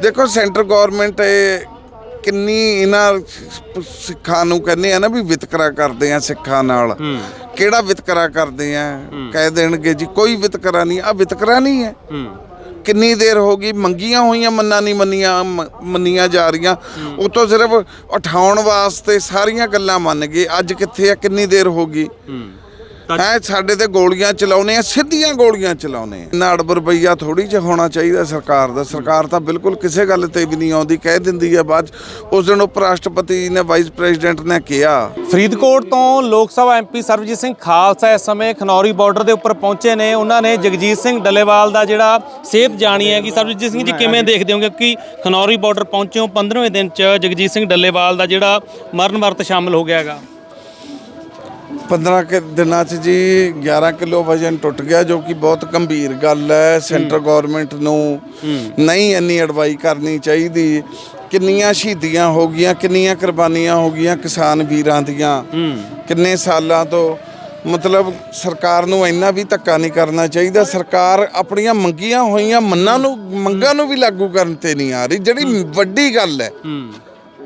ਦੇਖੋ centre government ਕਿੰਨੀ ਇਹਨਾਂ ਸਿੱਖਾਂ ਨੂੰ ਕਹਿੰਦੇ ਆ ਨਾ ਵੀ ਵਿਤਕਰਾ ਕਰਦੇ ਆ ਸਿੱਖਾਂ ਨਾਲ। ਕਿਹੜਾ ਵਿਤਕਰਾ ਕਰਦੇ ਆ? ਕਹਿ ਦੇਣਗੇ ਜੀ ਕੋਈ ਵਿਤਕਰਾ ਨਹੀਂ ਆ ਵਿਤਕਰਾ ਨਹੀਂ ਹੈ। ਕਿੰਨੀ ਦੇਰ ਹੋ ਗਈ? ਮੰਗੀਆਂ ਹੋਈਆਂ ਮੰਨਾਂ ਨਹੀਂ ਮੰਨੀਆਂ ਮੰਨੀਆਂ ਜਾ ਰਹੀਆਂ। ਉਤੋਂ ਸਿਰਫ ਉਠਾਉਣ ਵਾਸਤੇ ਸਾਰੀਆਂ ਗੱਲਾਂ ਮੰਨ ਗਏ। ਅੱਜ ਕਿੱਥੇ ਆ? ਕਿੰਨੀ ਦੇਰ ਹੋ ਗਈ? ਹੈ ਸਾਡੇ ਤੇ ਗੋਲੀਆਂ ਚਲਾਉਨੇ ਆ ਸਿੱਧੀਆਂ ਗੋਲੀਆਂ ਚਲਾਉਨੇ ਆ। ਨਾ ਅੜਬ ਰੁਪਈਆ ਥੋੜੀ ਜਿਹਾ ਹੋਣਾ ਚਾਹੀਦਾ ਸਰਕਾਰ ਦਾ। ਸਰਕਾਰ ਤਾਂ ਬਿਲਕੁਲ ਕਿਸੇ ਗੱਲ ਤੇ ਵੀ ਨਹੀਂ ਆਉਂਦੀ ਕਹਿ ਦਿੰਦੀ ਆ ਬਾਅਦ 'ਚ। ਉਸ ਦਿਨ ਉਪ ਰਾਸ਼ਟਰਪਤੀ ਨੇ ਵਾਈਸ ਪ੍ਰੈਜ਼ੀਡੈਂਟ ਨੇ ਕਿਹਾ ਫਰੀਦਕੋਟ ਤੋਂ ਲੋਕ ਸਭਾ ਐਮਪੀ ਸਰਬਜੀਤ ਸਿੰਘ ਖਾਲਸਾ ਇਸ ਸਮੇਂ ਖਨੌਰੀ ਬਾਰਡਰ ਦੇ ਉੱਪਰ ਪਹੁੰਚੇ ਨੇ। ਉਹਨਾਂ ਨੇ ਜਗਜੀਤ ਸਿੰਘ ਡੱਲੇਵਾਲ ਦਾ ਜਿਹੜਾ ਸਿਹਤ ਜਾਣੀ ਹੈ ਕਿ ਸਰਬਜੀਤ ਸਿੰਘ ਜੀ ਕਿਵੇਂ ਦੇਖਦੇ ਹੋਗੇ ਕਿ ਖਨੌਰੀ ਬਾਰਡਰ ਪਹੁੰਚੇ ਹੋ? 15ਵੇਂ ਦਿਨ ਚ ਜਗਜੀਤ ਸਿੰਘ ਡੱਲੇਵਾਲ ਦਾ ਜਿਹੜਾ ਮਰਨ ਵਰਤ ਸ਼ਾਮਲ ਹੋ ਗਿਆ ਹੈਗਾ। 15 ਕਿ ਦਿਨਾਂ 'ਚ ਜੀ 11 ਕਿਲੋ ਵਜਨ ਟੁੱਟ ਗਿਆ, ਜੋ ਕਿ ਬਹੁਤ ਗੰਭੀਰ ਗੱਲ ਹੈ। ਸੈਂਟਰ ਗਵਰਨਮੈਂਟ ਨੂੰ ਨਹੀਂ ਇੰਨੀ ਅਡਵਾਈ ਕਰਨੀ ਚਾਹੀਦੀ। ਕਿੰਨੀਆਂ ਸ਼ਹੀਦੀਆਂ ਹੋ ਗਈਆਂ, ਕਿੰਨੀਆਂ ਕੁਰਬਾਨੀਆਂ ਹੋ ਗਈਆਂ ਕਿਸਾਨ ਵੀਰਾਂ ਦੀਆਂ। ਕਿੰਨੇ ਸਾਲਾਂ ਤੋਂ ਮਤਲਬ ਸਰਕਾਰ ਨੂੰ ਇੰਨਾ ਵੀ ਧੱਕਾ ਨਹੀਂ ਕਰਨਾ ਚਾਹੀਦਾ। ਸਰਕਾਰ ਆਪਣੀਆਂ ਮੰਗੀਆਂ ਹੋਈਆਂ ਮੰਨਾਂ ਨੂੰ, ਮੰਗਾਂ ਨੂੰ ਵੀ ਲਾਗੂ ਕਰਨ ਤੇ ਨਹੀਂ ਆ ਰਹੀ। ਜਿਹੜੀ ਵੱਡੀ ਗੱਲ ਹੈ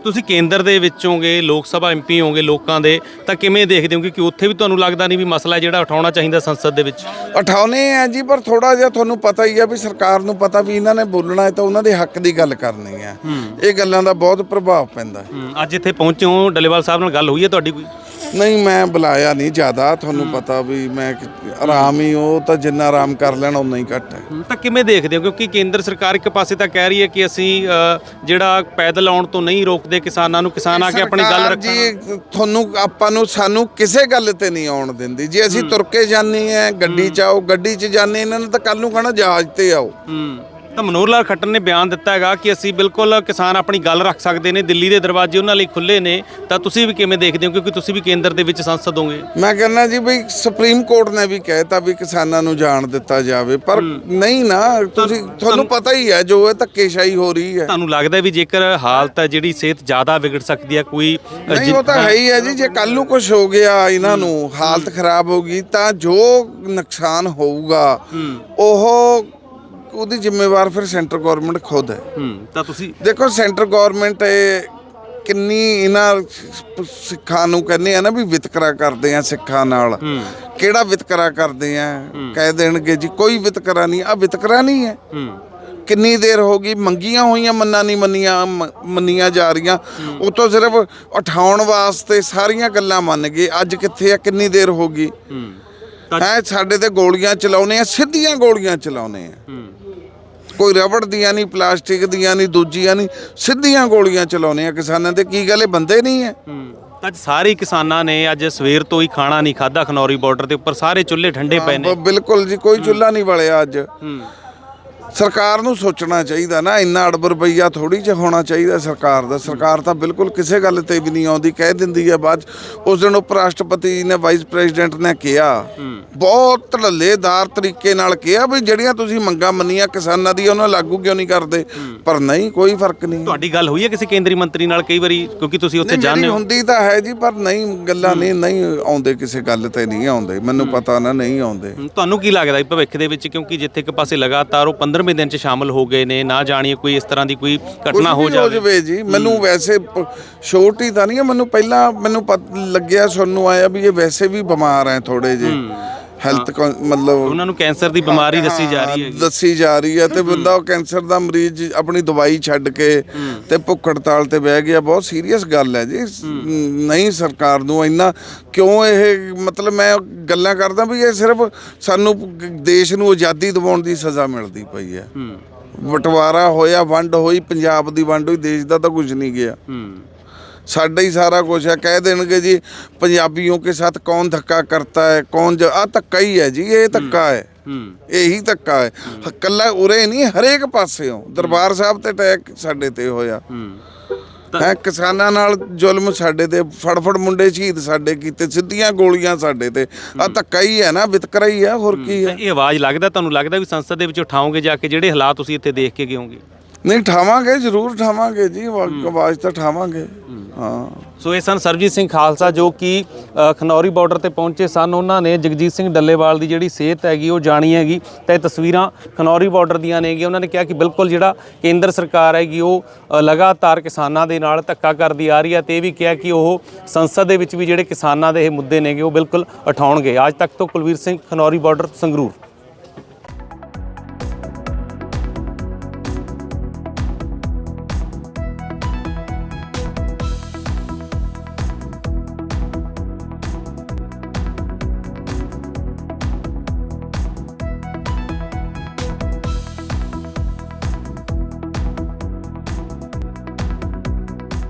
ਤੁਸੀਂ ਕੇਂਦਰ ਦੇ ਵਿੱਚ ਹੋਗੇ ਲੋਕ ਸਭਾ ਐਮਪੀ ਹੋਗੇ ਲੋਕਾਂ ਦੇ ਤਾਂ ਕਿਵੇਂ ਦੇਖਦੇ ਹੋਗੇ ਕਿ ਉੱਥੇ ਵੀ ਤੁਹਾਨੂੰ ਲੱਗਦਾ ਨਹੀਂ ਵੀ ਮਸਲਾ ਜਿਹੜਾ ਉਠਾਉਣਾ ਚਾਹੀਦਾ ਸੰਸਦ ਦੇ ਵਿੱਚ? ਉਠਾਉਨੇ ਆ ਜੀ ਪਰ ਥੋੜਾ ਜਿਹਾ ਤੁਹਾਨੂੰ ਪਤਾ ਹੀ ਆ ਵੀ ਸਰਕਾਰ ਨੂੰ ਪਤਾ ਵੀ ਇਹਨਾਂ ਨੇ ਬੋਲਣਾ ਹੈ ਤਾਂ ਉਹਨਾਂ ਦੇ ਹੱਕ ਦੀ ਗੱਲ ਕਰਨੀ ਹੈ। ਇਹ ਗੱਲਾਂ ਦਾ ਬਹੁਤ ਪ੍ਰਭਾਵ ਪੈਂਦਾ। ਹੈ ਹੂੰ, ਅੱਜ ਇੱਥੇ ਪਹੁੰਚੇ ਹੋ ਡੱਲੇਵਾਲ ਸਾਹਿਬ ਨਾਲ ਗੱਲ ਹੋਈ ਹੈ ਤੁਹਾਡੀ ਕੋਈ? ਨਹੀਂ ਮੈਂ ਬੁਲਾਇਆ ਨਹੀਂ ਜ਼ਿਆਦਾ। ਤੁਹਾਨੂੰ ਪਤਾ ਵੀ ਮੈਂ ਕਿ- ਆਰਾਮ ਹੀ ਉਹ ਤਾਂ ਜਿੰਨਾ ਆਰਾਮ ਕਰ ਲੈਣ ਉਨਾ ਹੀ ਘੱਟ ਹੈ। ਤਾਂ ਕਿਵੇਂ ਦੇਖਦੇ ਹੋ? ਕਿਉਂਕਿ ਕੇਂਦਰ ਸਰਕਾਰ ਇੱਕ ਪਾਸੇ ਤਾਂ ਕਹਿ ਰਹੀ ਹੈ ਕਿ ਅਸੀਂ ਅ, ਜਿਹੜਾ ਪੈਦਲ ਆਉਣ ਤੋਂ ਨਹੀਂ ਰੋਕਦੇ ਕਿਸਾਨਾਂ ਨੂੰ ਕਿਸਾਨ ਆ ਕੇ ਆਪਣੀ ਗੱਲ ਸਰਕਾਰ ਰੱਖਣ ਜੀ ਤੁਹਾਨੂੰ ਆਪਾਂ ਨੂੰ ਸਾਨੂੰ ਕਿਸੇ ਗੱਲ ਤੇ ਨਹੀਂ ਆਉਣ ਦਿੰਦੀ। ਜੇ ਅਸੀਂ ਤੁਰ ਕੇ ਜਾਂਦੇ ਆ ਗੱਡੀ 'ਚ ਆਓ ਗੱਡੀ 'ਚ ਜਾਂਦੇ ਇਹਨਾਂ ਨੇ ਤਾਂ ਕੱਲ ਨੂੰ ਕਹਣਾ ਜਹਾਜ਼ ਤੇ ਆਓ। ਹੂੰ। ਤਾਂ ਮਨੋਹਰ ਲਾਲ ਖੱਟਰ ਨੇ ਬਿਆਨ ਦਿੱਤਾ ਹੈਗਾ ਕਿ ਅਸੀਂ ਬਿਲਕੁਲ ਕਿਸਾਨ ਆਪਣੀ ਗੱਲ ਰੱਖ ਸਕਦੇ ਨੇ ਦਿੱਲੀ ਦੇ ਦਰਵਾਜ਼ੇ ਉਹਨਾਂ ਲਈ ਖੁੱਲੇ ਨੇ ਤਾਂ ਤੁਸੀਂ ਵੀ ਕਿਵੇਂ ਦੇਖਦੇ ਹੋ? ਕਿਉਂਕਿ ਤੁਸੀਂ ਵੀ ਕੇਂਦਰ ਦੇ ਵਿੱਚ ਸੰਸਦ ਹੋਗੇ। ਮੈਂ ਕਹਿੰਦਾ ਜੀ ਬਈ ਸੁਪਰੀਮ ਕੋਰਟ ਨੇ ਵੀ ਕਹਿਤਾ ਵੀ ਕਿਸਾਨਾਂ ਨੂੰ ਜਾਣ ਦਿੱਤਾ ਜਾਵੇ ਪਰ ਨਹੀਂ ਨਾ ਤੁਸੀਂ ਤੁਹਾਨੂੰ ਪਤਾ ਹੀ ਹੈ ਜੋ ਇਹ ਧੱਕੇਸ਼ਾਹੀ ਹੋ ਰਹੀ ਹੈ। ਤੁਹਾਨੂੰ ਲੱਗਦਾ ਵੀ ਜੇਕਰ ਹਾਲਤ ਹੈ ਜਿਹੜੀ ਸਿਹਤ ਜ਼ਿਆਦਾ ਵਿਗੜ ਸਕਦੀ ਹੈ ਕੋਈ ਨਹੀਂ ਉਹ ਤਾਂ ਹੈ ਹੀ ਹੈ ਜੀ ਜੇ ਕੱਲ ਨੂੰ ਕੁਝ ਹੋ ਗਿਆ ਇਹਨਾਂ ਨੂੰ ਹਾਲਤ ਖਰਾਬ ਹੋ ਗਈ ਤਾਂ ਜੋ ਨੁਕਸਾਨ ਹੋਊਗਾ ਉਹ ਉਹਦੀ ਜ਼ਿੰਮੇਵਾਰ ਫਿਰ ਸੈਂਟਰ ਗਵਰਨਮੈਂਟ ਖੁਦ ਹੈ। ਹੂੰ ਤਾਂ ਤੁਸੀਂ ਦੇਖੋ ਸੈਂਟਰ ਗਵਰਨਮੈਂਟ ਕਿੰਨੀ ਇਹਨਾਂ ਸਿੱਖਾਂ ਨੂੰ ਕਹਿੰਦੇ ਆ ਨਾ ਵੀ ਵਿਤਕਰਾ ਕਰਦੇ ਆ ਸਿੱਖਾਂ ਨਾਲ। ਕਿਹੜਾ ਵਿਤਕਰਾ ਕਰਦੇ ਆ? ਕਹਿ ਦੇਣਗੇ ਜੀ ਕੋਈ ਵਿਤਕਰਾ ਨਹੀਂ ਆ ਵਿਤਕਰਾ ਨਹੀਂ ਹੈ। ਹੂੰ। ਕਿੰਨੀ ਦੇਰ ਹੋ ਗਈ ਮੰਗੀਆਂ ਹੋਈਆਂ ਮੰਨਾਂ ਨਹੀਂ ਮੰਨੀਆਂ ਮੰਨੀਆਂ ਜਾ ਰਹੀਆਂ। ਉਤੋਂ ਸਿਰਫ ਉਠਾਉਣ ਵਾਸਤੇ ਸਾਰੀਆਂ ਗੱਲਾਂ ਮੰਨ ਗਏ ਅੱਜ ਕਿੱਥੇ ਆ ਕਿੰਨੀ ਦੇਰ ਹੋ ਗਈ। ਹੈ ਸਾਡੇ ਤੇ ਗੋਲੀਆਂ ਚਲਾਉਨੇ ਆ ਸਿੱਧੀਆਂ ਗੋਲੀਆਂ ਚਲਾਉਨੇ ਆ। ਕੋਈ ਰਬੜ ਦੀਆਂ ਨਹੀਂ ਪਲਾਸਟਿਕ ਦੀਆਂ ਨਹੀਂ ਦੂਜੀਆਂ ਨਹੀਂ ਸਿੱਧੀਆਂ ਗੋਲੀਆਂ ਚਲਾਉਨੇ ਆ ਕਿਸਾਨਾਂ ਤੇ ਕੀ ਗੱਲ ਇਹ ਬੰਦੇ ਨਹੀਂ ਹੈ। ਅੱਜ ਸਾਰੇ ਕਿਸਾਨਾਂ ਨੇ ਅੱਜ ਸਵੇਰ ਤੋਂ ਹੀ ਖਾਣਾ ਨਹੀਂ ਖਾਦਾ ਖਨੌਰੀ ਬਾਰਡਰ ਦੇ ਉੱਪਰ ਸਾਰੇ ਚੁੱਲ੍ਹੇ ਠੰਡੇ ਪਏ ਨੇ। ਬਿਲਕੁਲ ਜੀ ਕੋਈ ਚੁੱਲ੍ਹਾ ਨਹੀਂ ਬਲਿਆ ਅੱਜ। ਹੂੰ। ਸਰਕਾਰ ਨੂੰ ਸੋਚਣਾ ਚਾਹੀਦਾ ਨਾ ਇੰਨਾ ਅੜਬ ਰੁਪਈਆ ਥੋੜੀ ਜਿਹਾ ਹੋਣਾ ਚਾਹੀਦਾ ਸਰਕਾਰ ਦਾ। ਸਰਕਾਰ ਤਾਂ ਬਿਲਕੁਲ ਕਿਸੇ ਗੱਲ ਤੇ ਵੀ ਨਹੀਂ ਆਉਂਦੀ ਕਹਿ ਦਿੰਦੀ ਆ ਬਾਅਦ। ਉਸ ਦਿਨ ਉਪ ਰਾਸ਼ਟਰਪਤੀ ਨੇ ਵਾਈਸ ਪ੍ਰੈਜ਼ੀਡੈਂਟ ਨੇ ਕਿਹਾ ਬਹੁਤ ਢੱਲੇਦਾਰ ਤਰੀਕੇ ਨਾਲ ਕਿਹਾ ਵੀ ਜਿਹੜੀਆਂ ਤੁਸੀਂ ਮੰਗਾਂ ਮੰਨੀਆਂ ਕਿਸਾਨਾਂ ਦੀ ਉਹਨਾਂ ਲਾਗੂ ਕਿਉਂ ਨਹੀਂ ਕਰਦੇ? ਪਰ ਨਹੀਂ ਕੋਈ ਫ਼ਰਕ ਨਹੀਂ। ਤੁਹਾਡੀ ਗੱਲ ਹੋਈ ਹੈ ਕਿਸੇ ਕੇਂਦਰੀ ਮੰਤਰੀ ਨਾਲ ਕਈ ਵਾਰੀ ਕਿਉਂਕਿ ਤੁਸੀਂ ਉੱਥੇ ਜਾਂਦੇ ਹੋ? ਹੁੰਦੀ ਤਾਂ ਹੈ ਜੀ ਪਰ ਨਹੀਂ ਗੱਲਾਂ ਨਹੀਂ ਨਹੀਂ ਆਉਂਦੇ ਕਿਸੇ ਗੱਲ ਤੇ ਨਹੀਂ ਆਉਂਦੇ। ਮੈਨੂੰ ਪਤਾ ਨਾ ਨਹੀਂ ਆਉਂਦੇ। ਤੁਹਾਨੂੰ ਕੀ ਲੱਗਦਾ ਹੈ ਭਵਿੱਖ ਦੇ ਵਿੱਚ? ਕਿਉਂਕਿ ਜਿੱਥੇ ਇੱਕ ਪਾਸੇ ਲਗਾਤਾਰ ਉਹ 15ਵੇਂ ਦਿਨ 'ਚ ਸ਼ਾਮਲ ਹੋ ਗਏ ਨੇ ਨਾ ਜਾਣੀਏ ਕੋਈ ਇਸ ਤਰ੍ਹਾਂ ਦੀ ਕੋਈ ਘਟਨਾ ਹੋ ਵੀ ਜਾਵੇ। ਜਾਵੇ ਜੀ ਮੈਨੂੰ ਵੈਸੇ ਛੋਟੀ ਤਾਂ ਨਹੀਂ ਹੈ ਮੈਨੂੰ ਪਹਿਲਾਂ ਮੈਨੂੰ ਪਤ ਲੱਗਿਆ ਸੁਣਨ ਨੂੰ ਆਇਆ ਵੀ ਇਹ ਵੈਸੇ ਵੀ ਬਿਮਾਰ ਹੈ ਥੋੜੇ ਜੇ ਹੈਲਥ ਮਤਲਬ ਉਹਨਾਂ ਨੂੰ ਕੈਂਸਰ ਦੀ ਬਿਮਾਰੀ ਦੱਸੀ ਜਾ ਰਹੀ ਹੈ ਦੱਸੀ ਜਾ ਰਹੀ ਹੈ ਤੇ ਬੰਦਾ ਉਹ ਕੈਂਸਰ ਦਾ ਮਰੀਜ਼ ਆਪਣੀ ਦਵਾਈ ਛੱਡ ਕੇ ਤੇ ਭੁੱਖ ਹੜਤਾਲ ਤੇ ਬਹਿ ਗਿਆ ਬਹੁਤ ਸੀਰੀਅਸ ਗੱਲ ਹੈ ਜੀ। ਨਹੀਂ ਸਰਕਾਰ ਨੂੰ ਇੰਨਾ ਕਿਉਂ ਇਹ ਮਤਲਬ ਮੈਂ ਗੱਲਾਂ ਕਰਦਾ ਵੀ ਇਹ ਸਿਰਫ ਸਾਨੂੰ ਦੇਸ਼ ਨੂੰ ਆਜ਼ਾਦੀ ਦਿਵਾਉਣ ਦੀ ਸਜ਼ਾ ਮਿਲਦੀ ਪਈ ਹੈ। ਬਟਵਾਰਾ ਹੋਇਆ ਵੰਡ ਹੋਈ ਪੰਜਾਬ ਦੀ ਵੰਡ ਹੋਈ ਦੇਸ਼ ਦਾ ਤਾਂ ਕੁਝ ਨਹੀਂ ਗਿਆ। ਸਾਡਾ ਹੀ ਸਾਰਾ ਕੁਝ ਹੈ ਕਹਿ ਦੇਣਗੇ ਜੀ ਪੰਜਾਬੀਆਂ ਕੇ ਸਾਥ ਕੌਣ ਧੱਕਾ ਕਰਤਾ ਹੈ ਕੌਣ ਆ ਧੱਕਾ ਹੀ ਹੈ ਜੀ ਇਹ ਧੱਕਾ ਹੈ ਹੂੰ। ਇਹੀ ਧੱਕਾ ਹੈ। ਕੱਲਾ ਉਰੇ ਨਹੀਂ ਹਰੇਕ ਪਾਸਿਓਂ। ਦਰਬਾਰ ਸਾਹਿਬ ਤੇ ਅਟੈਕ ਸਾਡੇ ਤੇ ਹੋਇਆ। ਹੂੰ। ਕਿਸਾਨਾਂ ਨਾਲ ਜ਼ੁਲਮ ਸਾਡੇ ਤੇ ਫੜਫੜ ਮੁੰਡੇ ਸ਼ਹੀਦ ਸਾਡੇ ਕੀਤੇ ਸਿੱਧੀਆਂ ਗੋਲੀਆਂ ਸਾਡੇ ਤੇ। ਆ ਧੱਕਾ ਹੀ ਹੈ ਨਾ ਵਿਤਕਰਾ ਹੀ ਹੈ ਹੋਰ ਕੀ ਹੈ ਇਹ ਆਵਾਜ਼ ਲੱਗਦਾ ਤੁਹਾਨੂੰ ਲੱਗਦਾ ਵੀ ਸੰਸਦ ਦੇ ਵਿੱਚ ਉਠਾਓਗੇ ਜਾ ਕੇ ਜਿਹੜੇ ਹਾਲਾਤ ਤੁਸੀਂ ਇੱਥੇ ਦੇਖ ਕੇ ਗਏ ਹੋਗੇ ਨਹੀਂ ਠਾਵਾਂਗੇ ਜ਼ਰੂਰ ਠਾਵਾਂਗੇ ਜੀ ਆਵਾ- ਆਵਾਜ਼ ਤਾਂ ਠਾਵਾਂਗੇ ਹਾਂ। ਸੋ ਇਹ ਸਨ ਸਰਬਜੀਤ ਸਿੰਘ ਖਾਲਸਾ ਜੋ ਕਿ ਅ, ਖਨੌਰੀ ਬਾਰਡਰ ਤੇ ਪਹੁੰਚੇ ਸਨ। ਉਹਨਾਂ ਨੇ ਜਗਜੀਤ ਸਿੰਘ ਡੱਲੇਵਾਲ ਦੀ ਜਿਹੜੀ ਸਿਹਤ ਹੈਗੀ ਉਹ ਜਾਣੀ ਹੈਗੀ ਤਾਂ ਇਹ ਤਸਵੀਰਾਂ ਖਨੌਰੀ ਬਾਰਡਰ ਦੀਆਂ ਨੇਗੀਆਂ। ਉਹਨਾਂ ਨੇ ਕਿਹਾ ਕਿ ਬਿਲਕੁਲ ਜਿਹੜਾ ਕੇਂਦਰ ਸਰਕਾਰ ਹੈਗੀ ਉਹ ਅ, ਲਗਾਤਾਰ ਕਿਸਾਨਾਂ ਦੇ ਨਾਲ ਧੱਕਾ ਕਰਦੀ ਆ ਰਹੀ ਹੈ ਤੇ ਇਹ ਵੀ ਕਿਹਾ ਕਿ ਉਹ ਸੰਸਦ ਦੇ ਵਿੱਚ ਵੀ ਜਿਹੜੇ ਕਿਸਾਨਾਂ ਦੇ ਇਹ ਮੁੱਦੇ ਨੇਗੇ ਉਹ ਬਿਲਕੁਲ ਉਠਾਉਣਗੇ। ਅੱਜ ਤੱਕ ਤੋਂ ਕੁਲਵੀਰ ਸਿੰਘ ਖਨੌਰੀ ਬਾਰਡਰ ਸੰਗਰੂਰ।